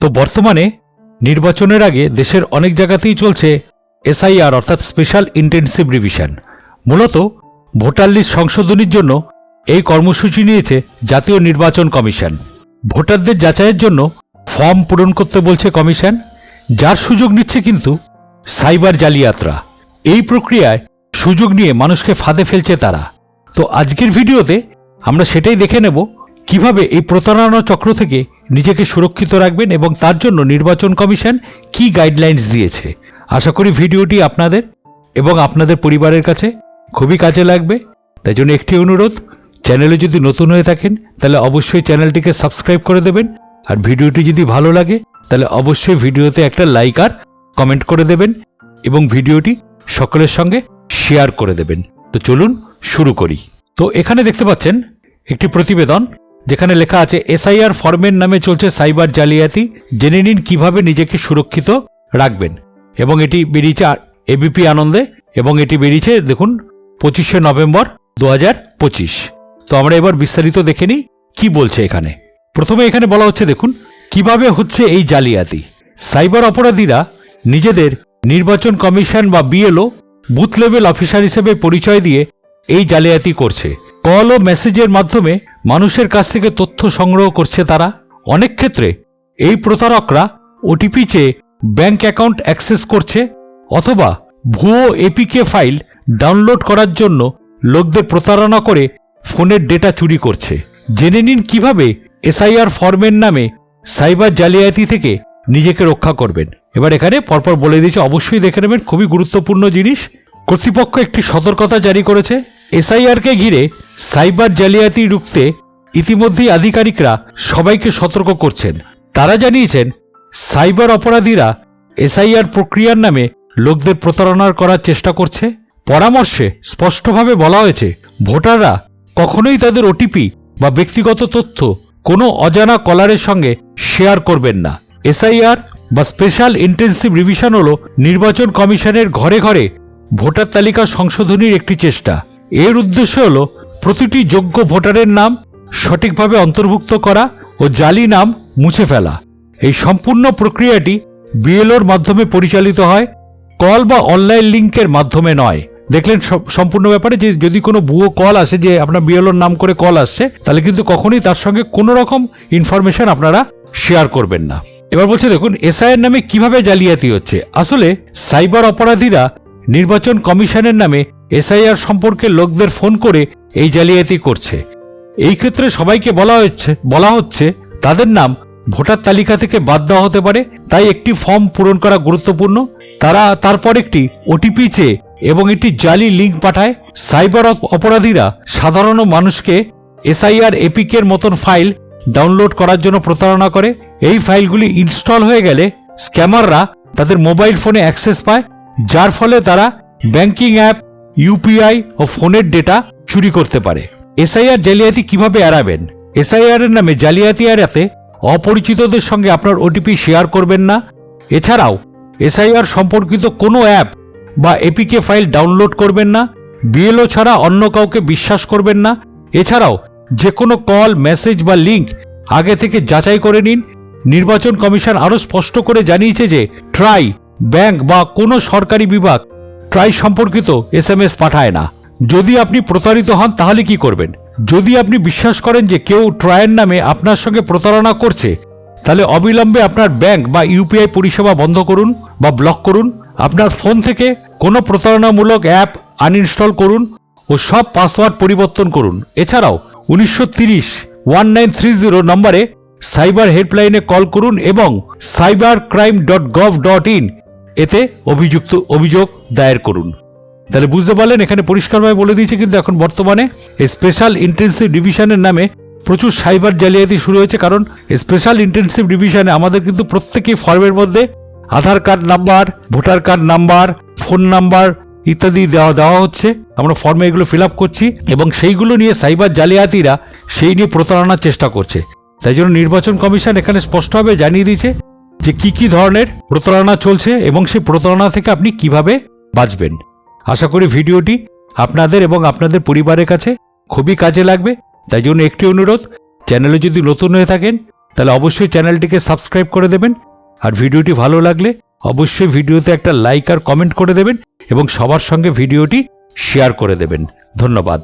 তো বর্তমানে নির্বাচনের আগে দেশের অনেক জায়গাতেই চলছে এসআইআর, অর্থাৎ স্পেশাল ইন্টেনসিভ রিভিশন। মূলত ভোটার লিস্ট সংশোধনীর জন্য এই কর্মসূচি নিয়েছে জাতীয় নির্বাচন কমিশন। ভোটারদের যাচাইয়ের জন্য ফর্ম পূরণ করতে বলছে কমিশন, যার সুযোগ নিচ্ছে কিন্তু সাইবার জালিয়াতরা। এই প্রক্রিয়ায় সুযোগ নিয়ে মানুষকে ফাঁদে ফেলছে তারা। তো আজকের ভিডিওতে আমরা সেটাই দেখে নেব কীভাবে এই প্রতারণা চক্র থেকে নিজেকে সুরক্ষিত রাখবেন এবং তার জন্য নির্বাচন কমিশন কি গাইডলাইন্স দিয়েছে? আশা করি ভিডিওটি আপনাদের এবং আপনাদের পরিবারের কাছে খুবই কাজে লাগবে। তাই জন্য একটি অনুরোধ চ্যানেলে যদি নতুন হয়ে থাকেন, তাহলে অবশ্যই চ্যানেলটিকে সাবস্ক্রাইব করে দেবেন। আর ভিডিওটি যদি ভালো লাগে, তাহলে অবশ্যই ভিডিওতে একটা লাইক আর কমেন্ট করে দেবেন এবং ভিডিওটি সকলের সঙ্গে শেয়ার করে দেবেন। তো চলুন শুরু করি। তো এখানে দেখতে পাচ্ছেন একটি প্রতিবেদন। যেখানে লেখা আছে, এসআইআর ফর্মের নামে চলছে সাইবার জালিয়াতি। জেনে নিন কীভাবে নিজেকে সুরক্ষিত রাখবেন। এবং এটি বেরিয়েছে এবিপি আনন্দে, এবং এটি বেরিয়েছে, দেখুন, পঁচিশে নভেম্বর দু হাজার পঁচিশ। তো আমরা এবার বিস্তারিত দেখে নিই কি বলছে এখানে। প্রথমে এখানে বলা হচ্ছে, দেখুন, কীভাবে হচ্ছে এই জালিয়াতি। সাইবার অপরাধীরা নিজেদের নির্বাচন কমিশন বা বিএলও বুথ লেভেল অফিসার হিসেবে পরিচয় দিয়ে এই জালিয়াতি করছে। কল ও মেসেজের মাধ্যমে মানুষের কাছ থেকে তথ্য সংগ্রহ করছে তারা। অনেক ক্ষেত্রে এই প্রতারকরা ওটিপি চেয়ে ব্যাংক অ্যাকাউন্ট অ্যাক্সেস করছে অথবা ভুয়ো এপিকে ফাইল ডাউনলোড করার জন্য লোকদের প্রতারণা করে ফোনের ডেটা চুরি করছে। জেনে নিন কীভাবে এসআইআর ফর্মের নামে সাইবার জালিয়াতি থেকে নিজেকে রক্ষা করবেন। এবার এখানে পরপর বলে দিয়েছে, অবশ্যই দেখে নেবেন। খুবই গুরুত্বপূর্ণ জিনিস। কর্তৃপক্ষ একটি সতর্কতা জারি করেছে। এসআইআরকে ঘিরে সাইবার জালিয়াতি রুখতে ইতিমধ্যেই আধিকারিকরা সবাইকে সতর্ক করছেন। তারা জানিয়েছেন, সাইবার অপরাধীরা এসআইআর প্রক্রিয়ার নামে লোকদের প্রতারণার করার চেষ্টা করছে। পরামর্শে স্পষ্টভাবে বলা হয়েছে, ভোটাররা কখনোই তাদের ওটিপি বা ব্যক্তিগত তথ্য কোনো অজানা কলারের সঙ্গে শেয়ার করবেন না। এসআইআর বা স্পেশাল ইন্টেন্সিভ রিভিশন হল নির্বাচন কমিশনের ঘরে ঘরে ভোটার তালিকা সংশোধনীর একটি চেষ্টা। এর উদ্দেশ্য হল প্রতিটি যোগ্য ভোটারের নাম সঠিকভাবে অন্তর্ভুক্ত করা ও জালি নাম মুছে ফেলা। এই সম্পূর্ণ প্রক্রিয়াটি বিএলওর মাধ্যমে পরিচালিত হয়, কল বা অনলাইন লিঙ্কের মাধ্যমে নয়। দেখলেন সম্পূর্ণ ব্যাপারে যে যদি কোনো ভুয়ো কল আসে, যে আপনার বিএলওর নাম করে কল আসছে, তাহলে কিন্তু কখনোই তার সঙ্গে কোনো রকম ইনফরমেশন আপনারা শেয়ার করবেন না। এবার বলছে, দেখুন, এসআইয়ের নামে কীভাবে জালিয়াতি হচ্ছে? আসলে সাইবার অপরাধীরা নির্বাচন কমিশনের নামে এসআইআর সম্পর্কে লোকদের ফোন করে এই জালিয়াতি করছে। এই ক্ষেত্রে সবাইকে বলা হচ্ছে বলা হচ্ছে, তাদের নাম ভোটার তালিকা থেকে বাদ দেওয়া হতে পারে, তাই একটি ফর্ম পূরণ করা গুরুত্বপূর্ণ। তারা তারপর একটি ওটিপি চেয়ে এবং একটি জালি লিঙ্ক পাঠায়। সাইবার অপ- অপরাধীরা সাধারণ মানুষকে এসআইআর এপিকের মতন ফাইল ডাউনলোড করার জন্য প্রতারণা করে। এই ফাইলগুলি ইনস্টল হয়ে গেলে স্ক্যামাররা তাদের মোবাইল ফোনে অ্যাক্সেস পায়, যার ফলে তারা ব্যাংকিং অ্যাপ ইউপিআই ও ফোনের ডেটা চুরি করতে পারে। এসআইআর জালিয়াতি কীভাবে এড়াবেন? এসআইআর এর নামে জালিয়াতি এড়াতে অপরিচিতদের সঙ্গে আপনার ওটিপি শেয়ার করবেন না। এছাড়াও, এসআইআর সম্পর্কিত কোনো অ্যাপ বা এপিকে ফাইল ডাউনলোড করবেন না। বিএলও ছাড়া অন্য কাউকে বিশ্বাস করবেন না। এছাড়াও যে কোনো কল, মেসেজ বা লিঙ্ক আগে থেকে যাচাই করে নিন। নির্বাচন কমিশন আরও স্পষ্ট করে জানিয়েছে যে, ট্রাই, ব্যাংক বা কোনো সরকারি বিভাগ ট্রাই সম্পর্কিত এসএমএস পাঠায় না। যদি আপনি প্রতারিত হন, তাহলে কি করবেন? যদি আপনি বিশ্বাস করেন যে কেউ ট্রায়ের নামে আপনার সঙ্গে প্রতারণা করছে, তাহলে অবিলম্বে আপনার ব্যাংক বা ইউপিআই পরিষেবা বন্ধ করুন বা ব্লক করুন, আপনার ফোন থেকে কোনো প্রতারণামূলক অ্যাপ আনইনস্টল করুন ও সব পাসওয়ার্ড পরিবর্তন করুন। এছাড়াও, উনিশশো তিরিশ ওয়ান নাইন থ্রি জিরো নম্বরে সাইবার হেল্পলাইনে কল করুন এবং cyber crime dot gov dot in এতে অভিযুক্ত অভিযোগ দায়ের করুন। তাহলে বুঝতে পারলেন, এখানে পরিষ্কারভাবে বলে দিয়েছে কিন্তু এখন বর্তমানে স্পেশাল ইন্টেন্সিভ ডিভিশনের নামে প্রচুর সাইবার জালিয়াতি শুরু হয়েছে কারণ স্পেশাল ইন্টেন্সিভ ডিভিশনে আমাদের কিন্তু প্রত্যেকই ফর্মের মধ্যে Aadhaar card number voter card number phone number ইত্যাদি দেওয়া দেওয়া হচ্ছে। আমরা ফর্মে এগুলো ফিল আপ করছি এবং সেইগুলো নিয়ে সাইবার জালিয়াতিরা সেই নিয়ে প্রতারণার চেষ্টা করছে। তাই জন্য নির্বাচন কমিশন এখানে স্পষ্টভাবে জানিয়ে দিয়েছে যে কি কি ধরনের প্রতারণা চলছে এবং সেই প্রতারণা থেকে আপনি কীভাবে বাঁচবেন। আশা করি ভিডিওটি আপনাদের এবং আপনাদের পরিবারের কাছে খুবই কাজে লাগবে। তাই জন্য একটি অনুরোধ, চ্যানেলে যদি নতুন হয়ে থাকেন, তাহলে অবশ্যই চ্যানেলটিকে সাবস্ক্রাইব করে দেবেন। আর ভিডিওটি ভালো লাগলে অবশ্যই ভিডিওতে একটা লাইক আর কমেন্ট করে দেবেন এবং সবার সঙ্গে ভিডিওটি শেয়ার করে দেবেন। ধন্যবাদ।